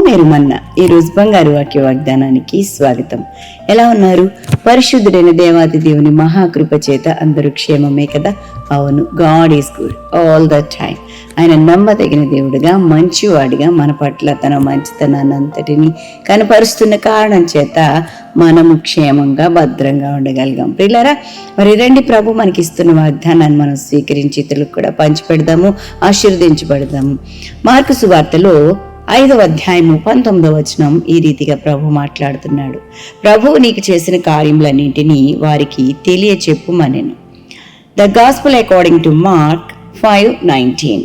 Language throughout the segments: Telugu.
మీరు మన్న ఈ రోజు బంగారు వాక్య వాగ్దానానికి స్వాగతం. ఎలా ఉన్నారు? పరిశుద్ధుడైన దేవాది దేవుని మహాకృప చేత అందరూ క్షేమమే కదా? అవును God is good all the time ఆయన నమ్మదగిన దేవుడిగా మంచివాడిగా మన పట్ల తన మంచితనాన్ని అంతటిని కనపరుస్తున్న కారణం చేత మనము క్షేమంగా భద్రంగా ఉండగలిగాం. పిల్లరా మరి రండి ప్రభు మనకి ఇస్తున్న వాగ్దానాన్ని మనం స్వీకరించి ఇతరులకు కూడా పంచిపెడదాము ఆశీర్వదించబడదాము. మార్కు సువార్తలో ఐదవ అధ్యాయము పంతొమ్మిదవ వచనం ఈ రీతిగా ప్రభు మాట్లాడుతున్నాడు. ప్రభువు నీకు చేసిన కార్యములన్నింటినీ వారికి తెలియచెప్పుమనెను. The gospel according to Mark five nineteen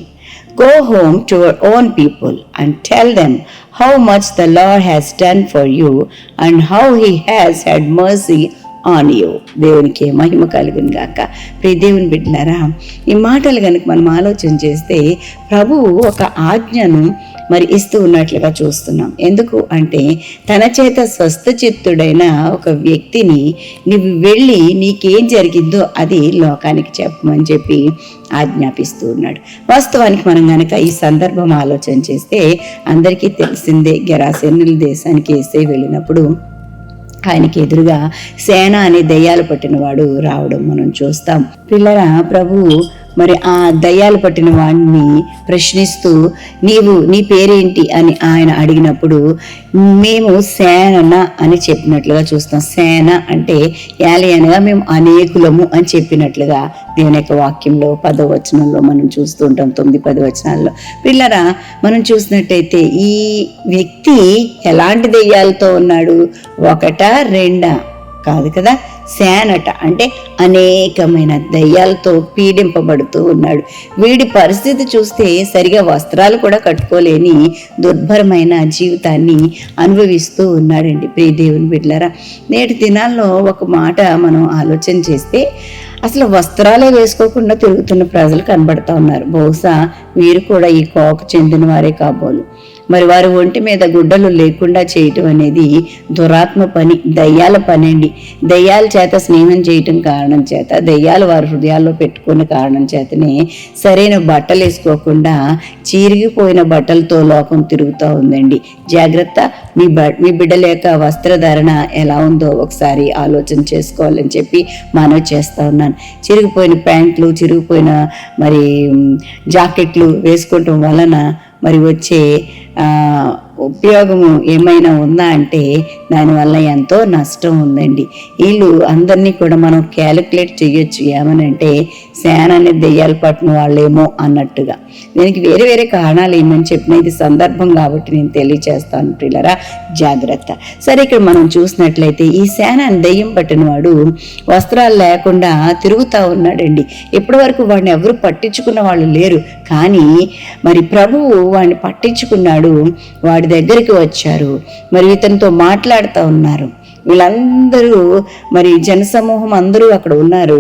go home to own people and tell tell them how much the Lord has done for you and how he has had mercy on దేవునికి మహిమ కలుగును గాక. ప్రియ దేవుని బిడ్డలారా ఈ మాటలు కనుక మనం ఆలోచన చేస్తే ప్రభువు ఒక ఆజ్ఞను మరి ఇస్తూ ఉన్నట్లుగా చూస్తున్నాం. ఎందుకు అంటే తన చేత స్వస్థ చిత్తుడైన ఒక వ్యక్తిని నువ్వు వెళ్ళి నీకేం జరిగిందో అది లోకానికి చెప్పమని చెప్పి ఆజ్ఞాపిస్తూ ఉన్నాడు. వాస్తవానికి మనం కనుక ఈ సందర్భం ఆలోచన చేస్తే అందరికీ తెలిసిందే గెరాసెన్నుల దేశానికి వేసే వెళ్ళినప్పుడు ఆయనకి ఎదురుగా సేన అనే దయ్యాలు పట్టినవాడు రావడం మనం చూస్తాం. పిల్లల ప్రభువు మరి ఆ దయ్యాలు పట్టిన వాడిని ప్రశ్నిస్తూ నీవు నీ పేరేంటి? అని ఆయన అడిగినప్పుడు మేము సేన అని చెప్పినట్లుగా చూస్తాం. సేన అంటే యాలయనగా మేము అనేకులము అని చెప్పినట్లుగా దేవుని యొక్క వాక్యంలో పదవచనంలో మనం చూస్తూ ఉంటాం. తొమ్మిది పది వచనాల్లో. పిల్లరా మనం చూసినట్టయితే ఈ వ్యక్తి ఎలాంటి దెయ్యాలతో ఉన్నాడు? ఒకటా రెండా? కాదు కదా. శానట అంటే అనేకమైన దయ్యాలతో పీడింపబడుతూ ఉన్నాడు. వీడి పరిస్థితి చూస్తే సరిగా వస్త్రాలు కూడా కట్టుకోలేని దుర్భరమైన జీవితాన్ని అనుభవిస్తూ ఉన్నాడండి ప్రియ దేవుని బిడ్డలారా. నేటి దినాల్లో ఒక మాట మనం ఆలోచన చేస్తే అసలు వస్త్రాలే వేసుకోకుండా తిరుగుతున్న ప్రజలు కనబడతా ఉన్నారు. బహుశా వీరు కూడా ఈ కోకు చెందిన వారే కాబోలు. మరి వారి ఒంటి మీద గుడ్డలు లేకుండా చేయటం అనేది దురాత్మ పని దయ్యాల పని అండి దయ్యాల చేత స్నేహం చేయటం కారణం చేత దయ్యాలు వారి హృదయాల్లో పెట్టుకున్న కారణం చేతనే సరైన బట్టలు వేసుకోకుండా చీరిగిపోయిన బట్టలతో లోకం తిరుగుతూ ఉందండి. జాగ్రత్త మీ బ మీ బిడ్డల యొక్క వస్త్రధారణ ఎలా ఉందో ఒకసారి ఆలోచన చేసుకోవాలని చెప్పి మనవి చేస్తూ ఉన్నాను. చిరిగిపోయిన ప్యాంట్లు చిరిగిపోయిన మరి జాకెట్లు వేసుకోవటం వలన మరి వచ్చే ఉపయోగము ఏమైనా ఉందా అంటే దానివల్ల ఎంతో నష్టం ఉందండి. వీళ్ళు అందరినీ కూడా మనం క్యాలిక్యులేట్ చేయొచ్చు. ఏమనంటే శాన్ అనే దెయ్యాలు పట్టిన వాళ్ళేమో అన్నట్టుగా. దీనికి వేరే వేరే కారణాలు ఏమని చెప్పిన ఇది సందర్భం కాబట్టి నేను తెలియచేస్తాను పిల్లరా జాగ్రత్త. సరే ఇక్కడ మనం చూసినట్లయితే ఈ శాన దెయ్యం పట్టిన వాడు వస్త్రాలు లేకుండా తిరుగుతూ ఉన్నాడండి. ఇప్పటి వరకు వాడిని ఎవరు పట్టించుకున్న వాళ్ళు లేరు. కానీ మరి ప్రభువు వాడిని పట్టించుకున్నాడు. వాడి దగ్గరికి వచ్చారు. మరి ఇతనితో మాట్లాడుతూ ఉన్నారు. వీళ్ళందరూ మరి జనసమూహం అందరూ అక్కడ ఉన్నారు.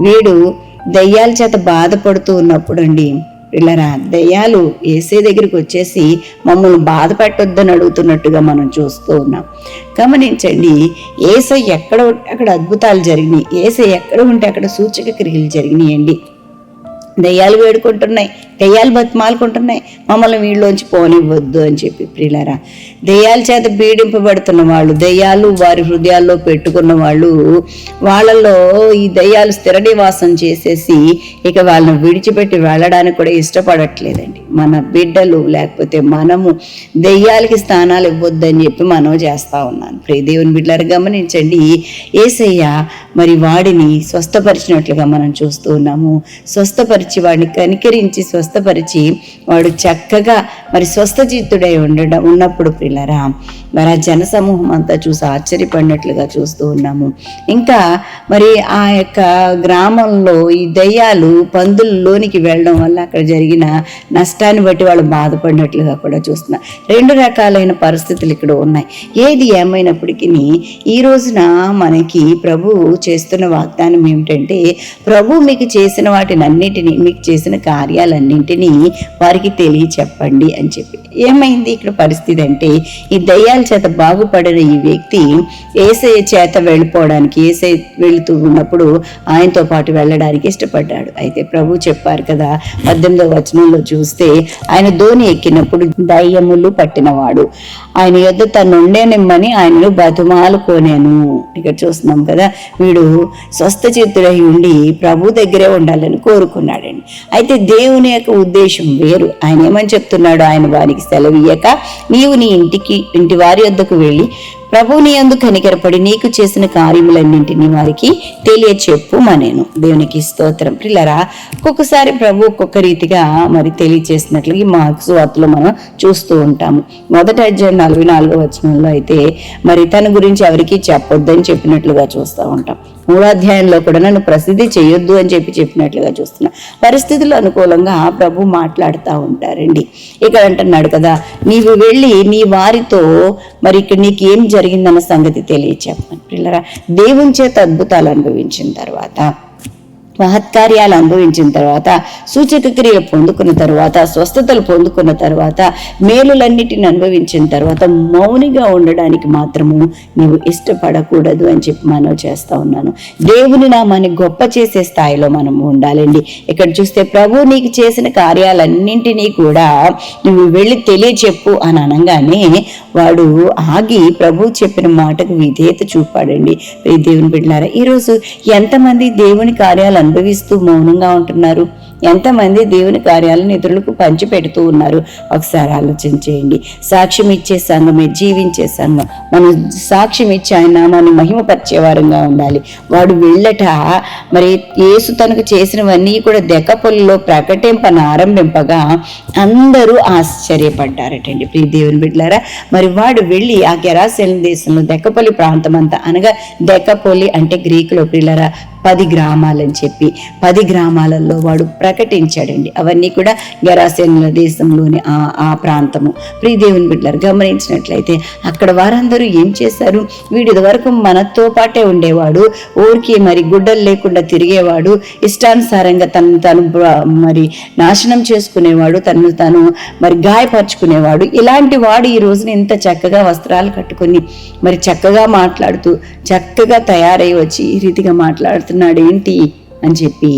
వీడు దయ్యాల చేత బాధపడుతూ ఉన్నప్పుడు అండి వీళ్ళరా దయ్యాలు ఏసే దగ్గరికి వచ్చేసి మమ్మల్ని బాధ పెట్టొద్దని అడుగుతున్నట్టుగా మనం చూస్తూ ఉన్నాం. గమనించండి ఏసై ఎక్కడ ఉంటే అక్కడ అద్భుతాలు జరిగినాయి. ఏసై ఎక్కడ ఉంటే అక్కడ సూచక క్రియలు జరిగినాయండి. దయ్యాలు వేడుకుంటున్నాయి దయ్యాలు బతిమాలుకుంటున్నాయి. మమ్మల్ని వీళ్ళలోంచి పోనివ్వద్దు అని చెప్పి ప్రియులరా. దయ్యాల చేత పీడింపబడుతున్న వాళ్ళు దయ్యాలు వారి హృదయాల్లో పెట్టుకున్న వాళ్ళు వాళ్ళలో ఈ దయ్యాలు స్థిర నివాసం చేసేసి ఇక వాళ్ళని విడిచిపెట్టి వెళ్ళడానికి కూడా ఇష్టపడట్లేదండి. మన బిడ్డలు లేకపోతే మనము దెయ్యాలకి స్థానాలు ఇవ్వద్దని చెప్పి మనం చేస్తా ఉన్నాను. ప్రియదేవుని బిడ్డలారు గమనించండి. ఏసయ్య మరి వాడిని స్వస్థపరిచినట్లుగా మనం చూస్తూ ఉన్నాము. స్వస్థపరిచి వాడిని కనికరించి స్వస్థపరిచి వాడు చక్క చక్కగా మరి స్వస్థచిత్తుడై ఉండడం ఉన్నప్పుడు పిల్లరా మరి ఆ జన సమూహం అంతా చూసి ఆశ్చర్యపడినట్లుగా చూస్తూ ఉన్నాము. ఇంకా మరి ఆ యొక్క గ్రామంలో ఈ దయ్యాలు పందుల్లోనికి వెళ్ళడం వల్ల అక్కడ జరిగిన నష్టాన్ని బట్టి వాళ్ళు బాధపడినట్లుగా కూడా చూస్తున్నారు రెండు రకాలైన పరిస్థితులు ఇక్కడ ఉన్నాయి. ఏది ఏమైనప్పటికీ ఈ రోజున మనకి ప్రభు చేస్తున్న వాగ్దానం ఏమిటంటే ప్రభు మీకు చేసిన వాటిని అన్నిటినీ మీకు చేసిన కార్యాలన్నింటినీ వారికి చెప్పండి అని చెప్పి. ఏమైంది ఇక్కడ పరిస్థితి అంటే ఈ దయ్యాల చేత బాగుపడిన ఈ వ్యక్తి ఏసఐ చేత వెళ్ళిపోవడానికి ఏసై వెళుతూ ఉన్నప్పుడు ఆయనతో పాటు వెళ్ళడానికి ఇష్టపడ్డాడు. అయితే ప్రభు చెప్పారు కదా పద్దెనిమిదో వచనంలో చూస్తే ఆయన ధోని ఎక్కినప్పుడు దయ్యములు పట్టినవాడు. ఆయన యొద్ తను ఉండేనిమ్మని ఆయనను బతుమాలుకోనేను. ఇక్కడ చూస్తున్నాం కదా వీడు స్వస్థచిత్తుడై ఉండి ప్రభు దగ్గరే ఉండాలని కోరుకున్నాడండి. అయితే దేవుని యొక్క ఉద్దేశం వేరు. ఆయన ఏమని చెప్తున్నాడు ఆయన వారికి సెలవియ్యక నీవు నీ ఇంటికి ఇంటి వారి వద్దకు వెళ్ళి ప్రభువుని అందు కనికరపడి నీకు చేసిన కార్యములన్నింటినీ వారికి తెలియచెప్పు మనేను. దేవునికి స్తోత్రం. పిల్లరా ఒక్కొక్కసారి ప్రభు ఒక్కొక్క రీతిగా మరి తెలియచేసినట్లు ఈ మార్క్స్ వార్తలో మనం చూస్తూ ఉంటాము. మొదట అధ్యాయం నలభై నాలుగో వచనంలో అయితే మరి తన గురించి ఎవరికి చెప్పొద్దని చెప్పినట్లుగా చూస్తూ ఉంటాం. మూడో కూడా నన్ను ప్రసిద్ధి చేయొద్దు అని చెప్పి చెప్పినట్లుగా చూస్తున్నా. పరిస్థితులు అనుకూలంగా ప్రభు మాట్లాడుతూ ఉంటారండి. ఇక్కడ అంటున్నాడు కదా నీవు వెళ్ళి నీ వారితో మరి ఇక్కడ నీకు ఏం జరిగిందన్న సంగతి తెలియచెప్పని పిల్లరా దేవుని చేత అద్భుతాలు అనుభవించిన తర్వాత మహత్కార్యాలు అనుభవించిన తర్వాత సూచక క్రియ పొందుకున్న తర్వాత స్వస్థతలు పొందుకున్న తర్వాత మేలులన్నిటిని అనుభవించిన తర్వాత మౌనిగా ఉండడానికి మాత్రము నీవు ఇష్టపడకూడదు అని చెప్పి మనం చేస్తూ ఉన్నాను. దేవుని నామాన్ని గొప్ప చేసే స్థాయిలో మనం ఉండాలండి. ఇక్కడ చూస్తే ప్రభు నీకు చేసిన కార్యాలన్నింటినీ కూడా నువ్వు వెళ్ళి తెలియచెప్పు అని అనగానే వాడు ఆగి ప్రభు చెప్పిన మాటకు విధేయత చూపాడండి. దేవుని బిడ్డారా ఈరోజు ఎంతమంది దేవుని కార్యాలను అనుభవిస్తూ మౌనంగా ఉంటున్నారు. ఎంతమంది దేవుని కార్యాలను ఇతరులకు పంచిపెడుతూ ఉన్నారు. ఒకసారి ఆలోచన చేయండి. సాక్ష్యం ఇచ్చే సంఘమే జీవించే సంఘం. మనం సాక్ష్యం ఇచ్చి ఆయన నామాన్ని మహిమపరిచేవారంగా ఉండాలి. వాడు వెళ్ళట మరి యేసు తనకు చేసినవన్నీ కూడా దెక్కపొల్లిలో ప్రకటింపన ఆరంభింపగా అందరూ ఆశ్చర్యపడ్డారటండి. ప్రియ దేవుని బిడ్డలారా మరి వాడు వెళ్ళి ఆ గెరాసెల దేశంలో దెక్కపల్లి ప్రాంతం అంతా అనగా దెక్కపల్లి అంటే గ్రీకులో పిల్లరా పది గ్రామాలని చెప్పి పది గ్రామాలలో వాడు ప్రకటించాడండి. అవన్నీ కూడా గరాసేనుల దేశంలోని ఆ ఆ ప్రాంతము. ప్రియదేవుని బిడ్డలు గమనించినట్లయితే అక్కడ వారందరూ ఏం చేశారు? వీడి వరకు మనతో పాటే ఉండేవాడు. ఊరికి మరి గుడ్డలు లేకుండా తిరిగేవాడు. ఇష్టానుసారంగా తను తను మరి నాశనం చేసుకునేవాడు. తను తను మరి గాయపరుచుకునేవాడు. ఇలాంటి వాడు ఈ రోజున ఇంత చక్కగా వస్త్రాలు కట్టుకొని మరి చక్కగా మాట్లాడుతూ చక్కగా తయారై వచ్చి ఈ రీతిగా మాట్లాడుతూ మాట్లాడుతున్నాడు ఏంటి? అని చెప్పి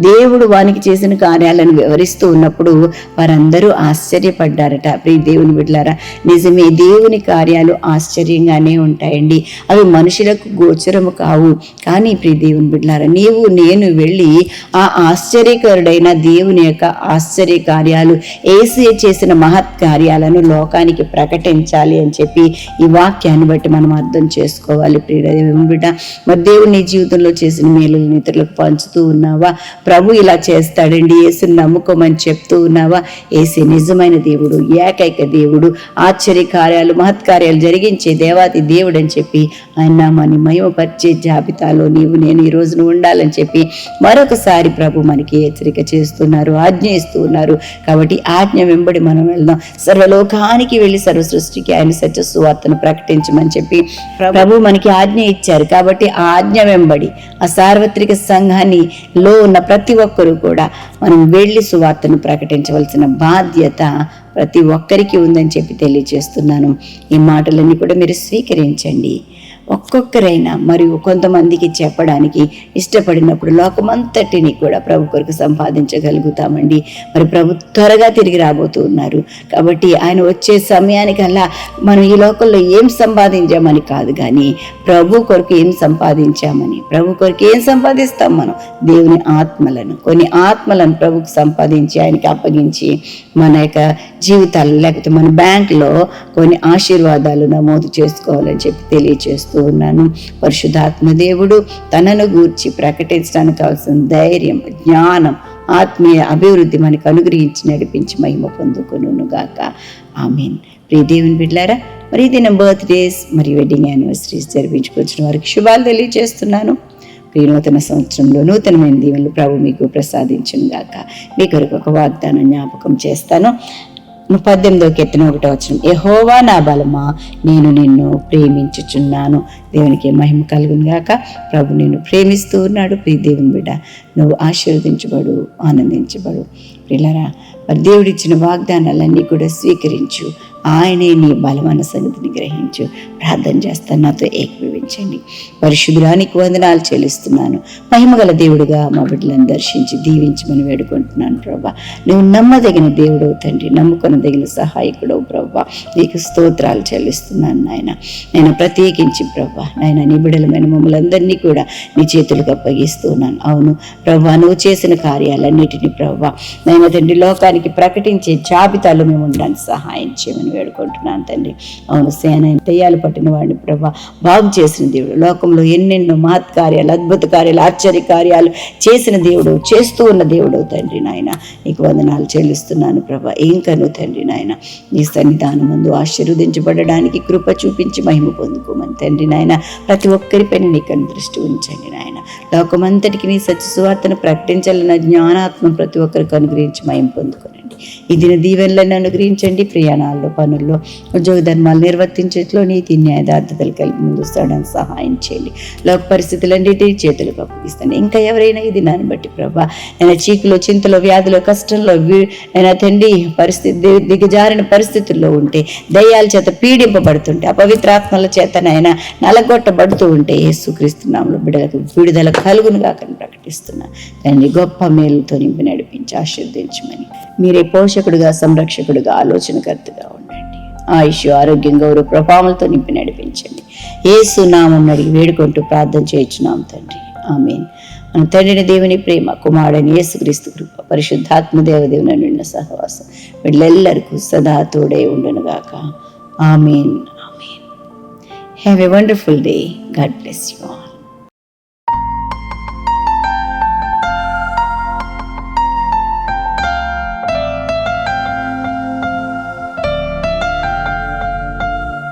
దేవుడు వానికి చేసిన కార్యాలను వివరిస్తూ ఉన్నప్పుడు వారందరూ ఆశ్చర్యపడ్డారట. ప్రియ దేవుని బిడ్డలారా నిజమే దేవుని కార్యాలు ఆశ్చర్యంగానే ఉంటాయండి. అవి మనుషులకు గోచరము కావు. కానీ ప్రియ దేవుని బిడ్డలారా నీవు నేను వెళ్ళి ఆ ఆశ్చర్యకరుడైన దేవుని యొక్క ఆశ్చర్య కార్యాలు ఏసీ చేసిన మహత్ కార్యాలను లోకానికి ప్రకటించాలి అని చెప్పి ఈ వాక్యాన్ని బట్టి మనం అర్థం చేసుకోవాలి. ప్రియ దేవుని బిడ్డ మరి దేవుని జీవితంలో చేసిన మేలు ఇతరులకు పంచుతూ ఉన్నావా? ప్రభు ఇలా చేస్తాడండి యేసుని నమ్ముకోమని చెప్తూ ఉన్నావా? ఏసే నిజమైన దేవుడు ఏకైక దేవుడు ఆశ్చర్య కార్యాలు మహత్కార్యాలు జరిగించే దేవాతి దేవుడు అని చెప్పి ఆయన నామాన్ని మహిమపరిచే జాబితాలో నీవు నేను ఈ రోజున ఉండాలని చెప్పి మరొకసారి ప్రభు మనకి హెచ్చరిక చేస్తున్నారు ఆజ్ఞ ఇస్తూ ఉన్నారు. కాబట్టి ఆజ్ఞ వెంబడి మనం వెళ్దాం. సర్వలోకానికి వెళ్ళి సర్వ సృష్టికి ఆయన సత్య సువార్తను ప్రకటించమని చెప్పి ప్రభు మనకి ఆజ్ఞ ఇచ్చారు. కాబట్టి ఆ ఆజ్ఞ వెంబడి ఆ సార్వత్రిక సంఘాన్ని లో ఉన్న ప్రతి ఒక్కరూ కూడా మనం వెళ్ళి సువార్తను ప్రకటించవలసిన బాధ్యత ప్రతి ఒక్కరికి ఉందని చెప్పి తెలియజేస్తున్నాను. ఈ మాటలన్నీ కూడా మీరు స్వీకరించండి. ఒక్కొక్కరైనా మరియు కొంతమందికి చెప్పడానికి ఇష్టపడినప్పుడు లోకమంతటిని కూడా ప్రభు కొరకు సంపాదించగలుగుతామండి. మరి ప్రభు త్వరగా తిరిగి రాబోతూ ఉన్నారు. కాబట్టి ఆయన వచ్చే సమయానికల్లా మనం ఈ లోకంలో ఏం సంపాదించామని కాదు కానీ ప్రభు కొరకు ఏం సంపాదించామని ప్రభు కొరకు ఏం సంపాదిస్తాం మనం? దేవుని ఆత్మలను కొన్ని ఆత్మలను ప్రభుకు సంపాదించి ఆయనకి అప్పగించి మన యొక్క జీవితాలు లేకపోతే మన బ్యాంకులో కొన్ని ఆశీర్వాదాలు నమోదు చేసుకోవాలని చెప్పి తెలియచేస్తూ ఉన్నాను. పరిశుధాత్మ దేవుడు తనను గూర్చి ప్రకటించడానికి కావాల్సిన ధైర్యం జ్ఞానం ఆత్మీయ అభివృద్ధి మనకు అనుగ్రహించి నడిపించి మహిమ పొందుకును గాక. ఆమెన్. ప్రియ దేవుని బిడ్లారా మరి దిన బర్త్డేస్ మరియు వెడ్డింగ్ యానివర్సరీస్ జరిపించుకొచ్చిన వారికి శుభాలు తెలియజేస్తున్నాను ఈ నూతన సంవత్సరంలో నూతనమైన దీవెనలు ప్రభు మీకు ప్రసాదించును గాక. మీ కొరకు ఒక వాగ్దానం జ్ఞాపకం చేస్తాను. పద్దెనిమిదో కీర్తన ఒకటో వచ్చిన యహోవా నా బలమా నేను నిన్ను ప్రేమించుచున్నాను. దేవునికి మహిమ కలుగును గాక. ప్రభు నిన్ను ప్రేమిస్తూ ఉన్నాడు ప్రీ దేవుని బిడ్డ. నువ్వు ఆశీర్వదించబడు ఆనందించబడు. పిల్లరా మరి దేవుడిచ్చిన వాగ్దానాలన్నీ కూడా స్వీకరించు. ఆయనే నీ బలమైన సన్నిధిని గ్రహించు. ప్రార్థన చేస్తాను నాతో ఏకీభవించండి. పరిశుద్ధురానికి వందనాలు చెల్లిస్తున్నాను. మహిమగల దేవుడిగా మా బిడ్డలను దర్శించి దీవించమని వేడుకుంటున్నాను ప్రభా. నువ్వు నమ్మదగిన దేవుడవు తండ్రి నమ్ముకొనదగిన సహాయకుడవు ప్రభా. నీకు స్తోత్రాలు చెల్లిస్తున్నాను నాయన. నేను ప్రత్యేకించి ప్రభా నాయన నిబిడలమైన మమ్మల్ని అందరినీ కూడా నీ చేతులకు అప్పగిస్తున్నాను. అవును ప్రభా నువ్వు చేసిన కార్యాలన్నిటిని ప్రభా నేను తండ్రి లోకానికి ప్రకటించే జాబితాలు మేము ఉండడానికి సహాయం చేయమని వేడుకుంటున్నాను తండ్రి. అవును సేన దయ్యాలు పట్టిన వాడిని ప్రభా బాగు చేసిన దేవుడు. లోకంలో ఎన్నెన్నో మహత్ కార్యాలు అద్భుత కార్యాలు ఆశ్చర్య కార్యాలు చేసిన దేవుడు చేస్తూ ఉన్న దేవుడు తండ్రి నాయన. నీకు వందనాలు చెల్లిస్తున్నాను ప్రభా. ఇంకను తండ్రి నాయన? నీ సన్నిధానం ముందు ఆశీర్వదించబడడానికి కృప చూపించి మహిమ పొందుకోమని తండ్రి నాయన. ప్రతి ఒక్కరిపైన నీకు దృష్టి ఉంచండి నాయన. లోకమంతటికి నీ సత్య సువార్తను ప్రకటించాలన్న జ్ఞానాత్మ ప్రతి ఒక్కరికి అనుగ్రహించి మహిమ పొందుకొని ఈ దిన దీవెనలను అనుగ్రహించండి. ప్రయాణాల్లో పనుల్లో ఉద్యోగ ధర్మాలు నిర్వర్తించేట్లో నీతి న్యాయదార్థతలు కలిగి ముందు సహాయం చేయండి. లోక పరిస్థితులన్నిటి చేతులకు అప్పగిస్తాను ఇంకా ఎవరైనా ఈ దినాన్ని బట్టి ప్రభా నేను చీకులో చింతలో వ్యాధిలో కష్టంలో వీ- తండ్రి పరిస్థితి దిగజారిన పరిస్థితుల్లో ఉంటే దయ్యాల చేత పీడింపబడుతుంటే అపవిత్రాత్మల చేత నాయన నలగొట్టబడుతూ ఉంటే యేసుక్రీస్తునాములు బిడ్డలకు విడుదల కలుగును కానీ ప్రకటిస్తున్నా. తండ్రి గొప్ప మేలుతో నింపి నడిపించి ఆశీర్వదించమని. మీరే పోషకుడుగా సంరక్షకుడుగా ఆలోచనకర్తగా ఉండండి. ఆయుష్ ఆరోగ్యం గౌరవ ప్రభావాలతో నింపి నడిపించండి. ఏసు నామం అడిగి వేడుకుంటూ ప్రార్థన చేయించున్నాం తండ్రి. ఆమెన్. మన తండ్రిని దేవుని ప్రేమ కుమారుడని యేసుక్రీస్తు కృప పరిశుద్ధాత్మ దేవదేవుని నిన్న సహవాసం వీళ్ళెల్లరికూ సదా తోడే ఉండనుగాక. Amen. Amen. Have a wonderful day God bless you all